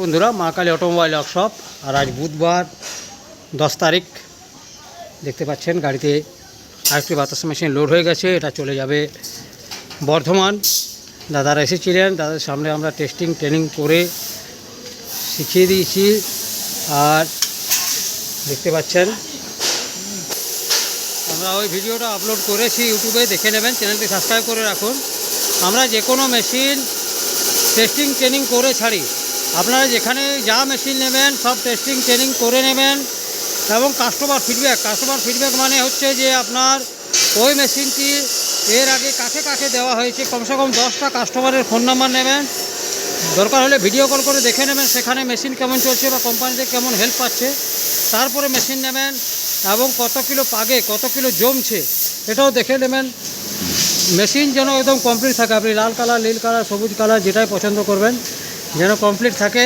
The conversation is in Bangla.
বন্ধুরা, মা কালী অটোমোবাইল ওয়ার্কশপ। আর আজ বুধবার দশ তারিখ। দেখতে পাচ্ছেন, গাড়িতে আরেকটি বাতাস মেশিন লোড হয়ে গেছে, এটা চলে যাবে বর্ধমান। দাদারা এসেছিলেন দাদার সামনে আমরা টেস্টিং, ট্রেনিং করে শিখিয়ে দিয়েছি। আর দেখতে পাচ্ছেন, আমরা ওই ভিডিওটা আপলোড করেছি ইউটিউবে, দেখে নেবেন, চ্যানেলটি সাবস্ক্রাইব করে রাখুন। আমরা যে কোনো মেশিন টেস্টিং, ট্রেনিং করে ছাড়ি। আপনারা যেখানে যা মেশিন নেবেন, সব টেস্টিং ট্রেনিং করে নেবেন এবং কাস্টমার ফিডব্যাক কাস্টমার ফিডব্যাক মানে হচ্ছে যে আপনার ওই মেশিনটি এর আগে কাকে কাকে দেওয়া হয়েছে, কমসে কম দশটা কাস্টমারের ফোন নাম্বার নেবেন। দরকার হলে ভিডিও কল করে দেখে নেবেন সেখানে মেশিন কেমন চলছে বা কোম্পানিতে কেমন হেল্প পাচ্ছে। তারপরে মেশিন নেবেন এবং কত কিলো পাগে কত কিলো জমছে, এটাও দেখে নেবেন। মেশিন যেন একদম কমপ্লিট থাকে। আপনি লাল কালার, নীল কালার, সবুজ কালার, যেটাই পছন্দ করবেন। যেন কমপ্লিট থাকে